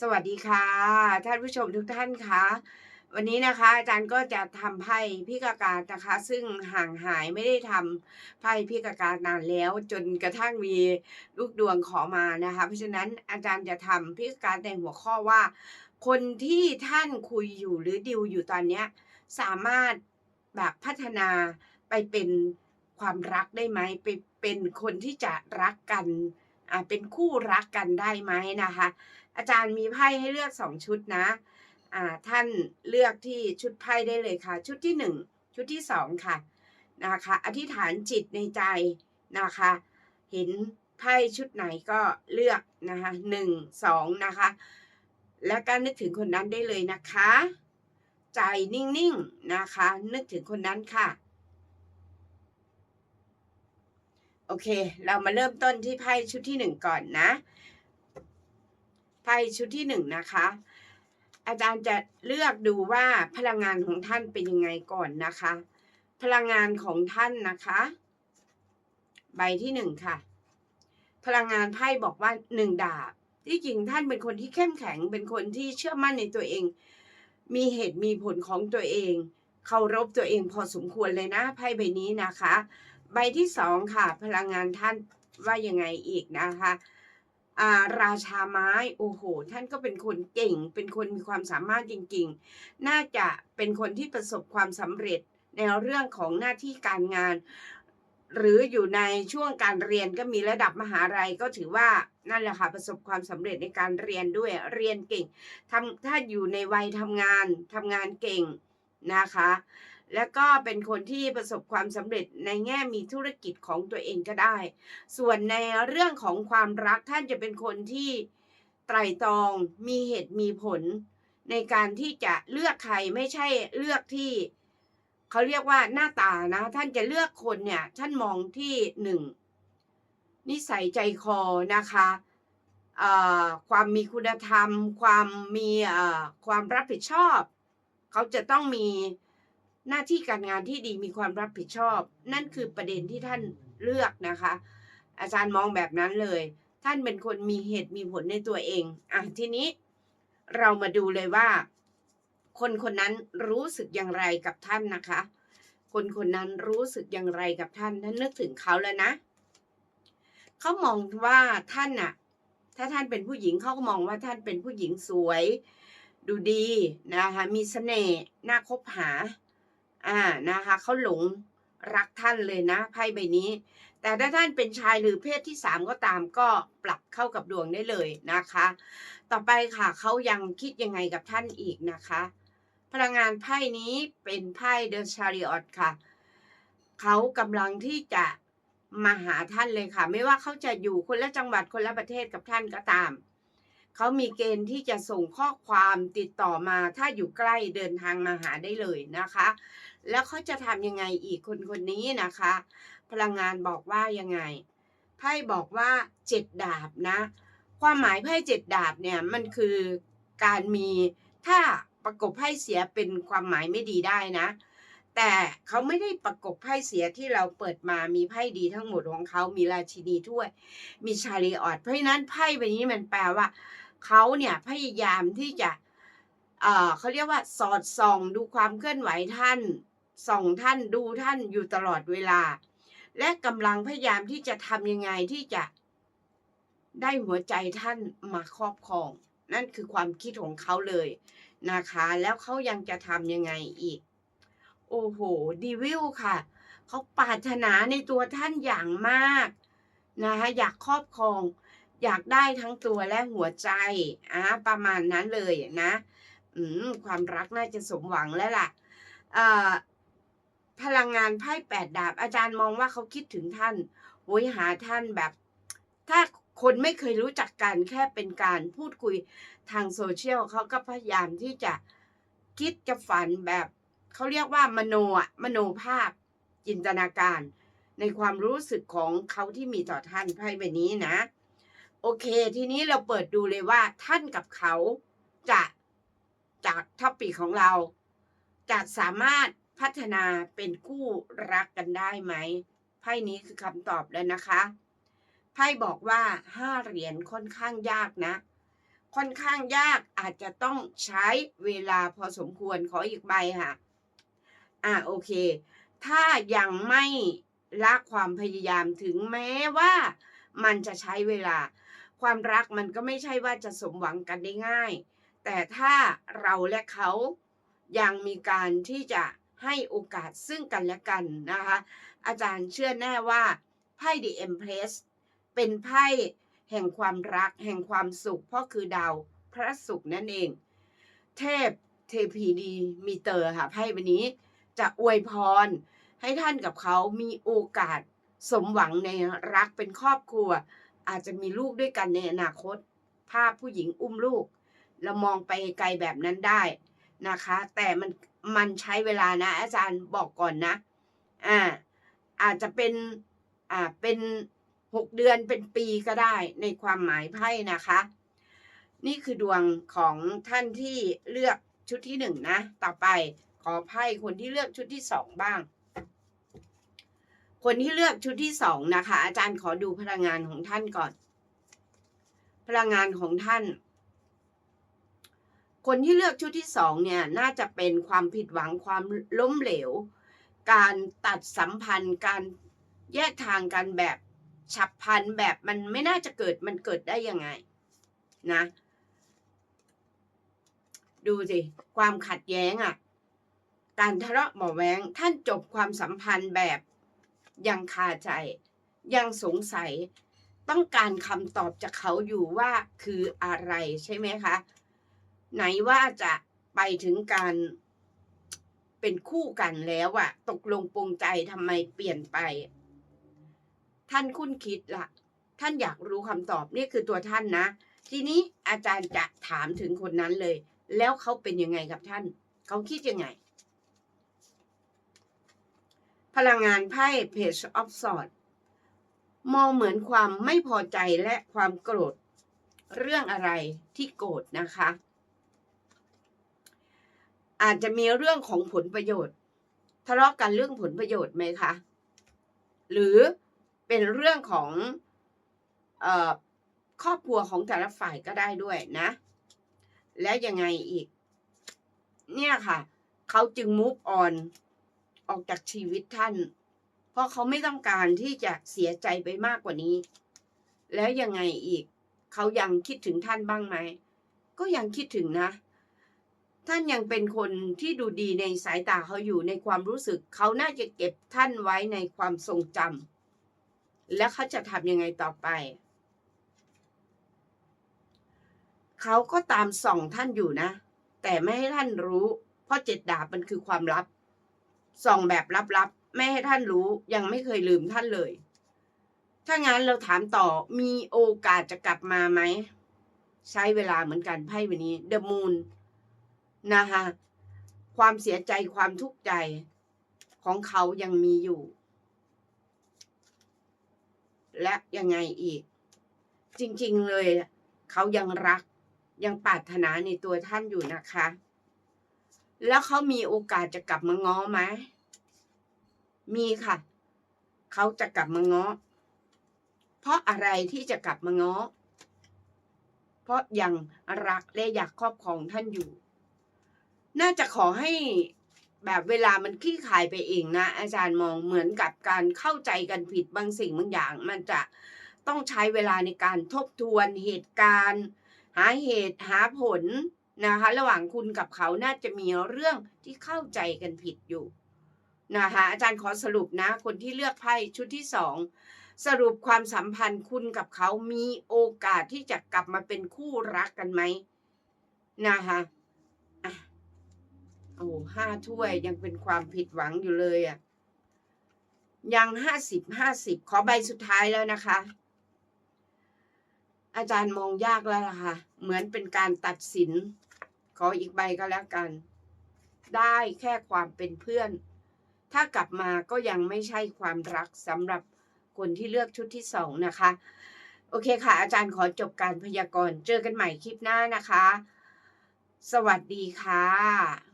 สวัสดีค่ะ ท่านผู้ชมทุกท่านคะวันนี้นะคะ อาจารย์ก็จะทำไพ่พิกากานะคะ ซึ่งห่างหายไม่ได้ทำไพ่พิกากานานแล้ว จนกระทั่งมีลูกดวงขอมานะคะ เพราะฉะนั้นอาจารย์จะทำพิกากาในหัวข้อว่า คนที่ท่านคุยอยู่หรือดิวอยู่ตอนเนี้ยสามารถแบบพัฒนาไปเป็นความรักได้ไหมไปเป็นคนที่จะรักกันอ่าเป็นคู่รักกันได้ไหมนะคะ อาจารย์มีไพ่ให้เลือกสองชุดนะอ่าท่านเลือกที่ชุดไพ่ได้เลยค่ะ ชุดที่หนึ่งชุดที่สองค่ะนะคะ อธิษฐานจิตในใจนะคะ เห็นไพ่ชุดไหนก็เลือกนะคะหนึ่งสองนะคะ แล้วก็นึกถึงคนนั้นได้เลยนะคะ ใจนิ่งๆนะคะ นึกถึงคนนั้นค่ะ โอเค เรามาเริ่มต้นที่ไพ่ชุดที่หนึ่งก่อนนะ ไพ่ชุดที่หนึ่งนะคะ อาจารย์จะเลือกดูว่าพลังงานของท่านเป็นยังไงก่อนนะคะ พลังงานของท่านนะคะ ใบที่หนึ่งค่ะ พลังงานไพ่บอกว่าหนึ่งดาบ ที่จริงท่านเป็นคนที่เข้มแข็ง เป็นคนที่เชื่อมั่นในตัวเอง มีเหตุมีผลของตัวเองเคารพตัวเองพอสมควรเลยนะไพ่ใบนี้นะคะ ใบที่สองค่ะ พลังงานท่านว่ายังไงอีกนะคะ ราชาไม้โอ้โห ท่านก็เป็นคนเก่ง เป็นคนมีความสามารถจริงๆ น่าจะเป็นคนที่ประสบความสำเร็จในเรื่องของหน้าที่การงาน หรืออยู่ในช่วงการเรียนก็มีระดับมหาลัยก็ถือว่านั่นแหละค่ะประสบความสำเร็จในการเรียนด้วยเรียนเก่งทำถ้าอยู่ในวัยทำงานทำงานเก่งนะคะ แล้วก็เป็นคนที่ประสบความสำเร็จในแง่มีธุรกิจของตัวเองก็ได้ ส่วนในเรื่องของความรักท่านจะเป็นคนที่ไตรตรองมีเหตุมีผล ในการที่จะเลือกใครไม่ใช่เลือกที่เขาเรียกว่าหน้าตานะ ท่านจะเลือกคนเนี่ยท่านมองที่หนึ่งนิสัยใจคอนะคะความมีคุณธรรม ความมีความรับผิดชอบ เขาจะต้องมี หน้าที่การงานที่ดีมีความรับผิดชอบ นั่นคือประเด็นที่ท่านเลือกนะคะ อาจารย์มองแบบนั้นเลย ท่านเป็นคนมีเหตุมีผลในตัวเองอะทีนี้เรามาดูเลยว่า คนคนนั้นรู้สึกอย่างไรกับท่านนะคะ คนคนนั้นรู้สึกอย่างไรกับท่านท่านนึกถึงเขาแล้วนะเขามองว่าท่านน่ะ ถ้าท่านเป็นผู้หญิงเขาก็มองว่าท่านเป็นผู้หญิงสวย ดูดีนะคะมีเสน่ห์น่าคบหา อ่านะคะเขาหลงรักท่านเลยนะไพ่ใบนี้ แต่ถ้าท่านเป็นชายหรือเพศที่สามก็ตามก็ปรับเข้ากับดวงได้เลยนะคะ ต่อไปค่ะเขายังคิดยังไงกับท่านอีกนะคะ พลังงานไพ่นี้เป็นไพ่เดอะชาริออตค่ะเขากำลังที่จะมาหาท่านเลยค่ะ ไม่ว่าเขาจะอยู่คนละจังหวัดคนละประเทศกับท่านก็ตาม เขามีเกณฑ์ที่จะส่งข้อความติดต่อมาถ้าอยู่ใกล้เดินทางมาหาได้เลยนะคะ แล้วเขาจะทำยังไงอีกคนคนนี้นะคะ พลังงานบอกว่ายังไงไพ่บอกว่าเจ็ดดาบนะ ความหมายไพ่เจ็ดดาบเนี่ยมันคือการมีถ้าประกบไพ่เสียเป็นความหมายไม่ดีได้นะ แต่เขาไม่ได้ประกบไพ่เสียที่เราเปิดมามีไพ่ดีทั้งหมดของเขามีราชินีถ้วย มีชาลีออดเพราะฉะนั้นไพ่ใบนี้มันแปลว่าเขาเนี่ยพยายามที่จะเเขาเรียกว่าสอดส่องดูความเคลื่อนไหวท่าน ส่องท่านดูท่านอยู่ตลอดเวลา และกำลังพยายามที่จะทำยังไงที่จะได้หัวใจท่านมาครอบครอง นั่นคือความคิดของเขาเลยนะคะ แล้วเขายังจะทำยังไงอีก โอ้โหดีวิลค่ะ เขาปรารถนาในตัวท่านอย่างมากนะคะอยากครอบครอง อยากได้ทั้งตัวและหัวใจอะประมาณนั้นเลยนะ อืมความรักน่าจะสมหวังแล้วล่ะเอ่อ พลังงานไพ่แปดดาบ อาจารย์มองว่าเขาคิดถึงท่านโหยหาท่านแบบ ถ้าคนไม่เคยรู้จักกันแค่เป็นการพูดคุยทางโซเชียลเขาก็พยายามที่จะคิดจะฝันแบบเขาเรียกว่ามโนอะมโนภาพ จินตนาการ ในความรู้สึกของเขาที่มีต่อท่านไพ่ใบนี้นะ โอเค ทีนี้เราเปิดดูเลยว่าท่านกับเขาจะจากท็อปปีของเราจะสามารถ พัฒนาเป็นคู่รักกันได้ไหมไพ่นี้คือคำตอบแล้วนะคะไพ่บอกว่าห้าเหรียญค่อนข้างยากนะ ค่อนข้างยากอาจจะต้องใช้เวลาพอสมควรขออีกใบค่ะ อ่าโอเค ถ้ายังไม่ละความพยายามถึงแม้ว่ามันจะใช้เวลา ความรักมันก็ไม่ใช่ว่าจะสมหวังกันได้ง่าย แต่ถ้าเราและเขายังมีการที่จะ ให้โอกาสซึ่งกันและกันนะคะ อาจารย์เชื่อแน่ว่าไพ่ The Empress เป็นไพ่แห่งความรักแห่งความสุข เพราะคือดาวพระศุกร์นั่นเอง เทพเทพีดีมีเตอร์ค่ะไพ่ใบนี้จะอวยพร ให้ท่านกับเขามีโอกาสสมหวังในรักเป็นครอบครัว อาจจะมีลูกด้วยกันในอนาคต ภาพผู้หญิงอุ้มลูก เรามองไปไกลแบบนั้นได้นะคะ แต่มัน มันใช้เวลานะ อาจารย์บอกก่อนนะ อ่า อาจจะเป็นอ่าเป็นหกเดือนเป็นปีก็ได้ในความหมายไพ่นะคะ นี่คือดวงของท่านที่เลือกชุดที่หนึ่งนะ ต่อไปขอไพ่คนที่เลือกชุดที่สองบ้าง คนที่เลือกชุดที่สองนะคะ อาจารย์ขอดูพลังงานของท่านก่อน พลังงานของท่าน คนที่เลือกชุดที่สองเนี่ยน่าจะเป็นความผิดหวังความล้มเหลว การตัดสัมพันธ์ การแยกทางกันแบบฉับพลันแบบมันไม่น่าจะเกิดมันเกิดได้ยังไงนะ ดูสิ ความขัดแย้งอะ่ะ การทะเลาะเบาแวงท่านจบความสัมพันธ์แบบยังคาใจ ยังสงสัย ต้องการคำตอบจากเขาอยู่ว่าคืออะไรใช่ไหมคะ ไหนว่าจะไปถึงการเป็นคู่กันแล้วอะตกลงปรงใจทำไมเปลี่ยนไป ท่านคุ้นคิดละท่านอยากรู้คำตอบนี่คือตัวท่านนะ ทีนี้อาจารย์จะถามถึงคนนั้นเลย แล้วเขาเป็นยังไงกับท่าน เขาคิดยังไง พลังงานไพ่ Page of Swords มองเหมือนความไม่พอใจและความโกรธ เรื่องอะไรที่โกรธนะคะ อาจจะมีเรื่องของผลประโยชน์ ทะเลาะกันเรื่องผลประโยชน์ไหมคะ หรือเป็นเรื่องของอครอบครัวของแต่ละฝ่ายก็ได้ด้วยนะ และยังไงอีก เนี่ยค่ะ เขาจึง move on ออกจากชีวิตท่าน เพราะเขาไม่ต้องการที่จะเสียใจไปมากกว่านี้ แล้วยังไงอีก เขายังคิดถึงท่านบ้างไหม ก็ยังคิดถึงนะ ท่านยังเป็นคนที่ดูดีในสายตาเขาอยู่ในความรู้สึก เขาน่าจะเก็บท่านไว้ในความทรงจำแล้วเขาจะทำยังไงต่อไป เขาก็ตามส่องท่านอยู่นะ แต่ไม่ให้ท่านรู้ เพราะเจ็ดดาบมันคือความลับ ส่องแบบลับๆไม่ให้ท่านรู้ยังไม่เคยลืมท่านเลย ถ้างั้นเราถามต่อมีโอกาสจะกลับมาไหม ใช้เวลาเหมือนกันไพ่วันนี้ The Moon นะคะความเสียใจความทุกข์ใจของเขายังมีอยู่ และยังไงอีก จริง ๆเลย เขายังรักยังปรารถนาในตัวท่านอยู่นะคะ แล้วเขามีโอกาสจะกลับมาง้อไหมมีค่ะ เขาจะกลับมาง้อ เพราะอะไรที่จะกลับมาง้อ เพราะยังรักและอยากครอบครองท่านอยู่ น่าจะขอให้แบบเวลามันคลี่คลายไปเองนะ อาจารย์มองเหมือนกับการเข้าใจกันผิดบางสิ่งบางอย่าง มันจะต้องใช้เวลาในการทบทวนเหตุการณ์ หาเหตุหาผลนะคะ ระหว่างคุณกับเขาน่าจะมีเรื่องที่เข้าใจกันผิดอยู่นะคะอาจารย์ขอสรุปนะ คนที่เลือกไพ่ชุดที่สองสรุปความสัมพันธ์คุณกับเขามีโอกาสที่จะกลับมาเป็นคู่รักกันไหมนะคะอะ โอ้ห้าถ้วยยังเป็นความผิดหวังอยู่เลยอะ ยังห้าสิบห้าสิบขอใบสุดท้ายแล้วนะคะ อาจารย์มองยากแล้วล่ะค่ะ เหมือนเป็นการตัดสิน ขออีกใบก็แล้วกัน ได้แค่ความเป็นเพื่อน ถ้ากลับมาก็ยังไม่ใช่ความรักสำหรับคนที่เลือกชุดที่สองนะคะ โอเคค่ะ อาจารย์ขอจบการพยากรณ์เจอกันใหม่คลิปหน้านะคะ สวัสดีค่ะ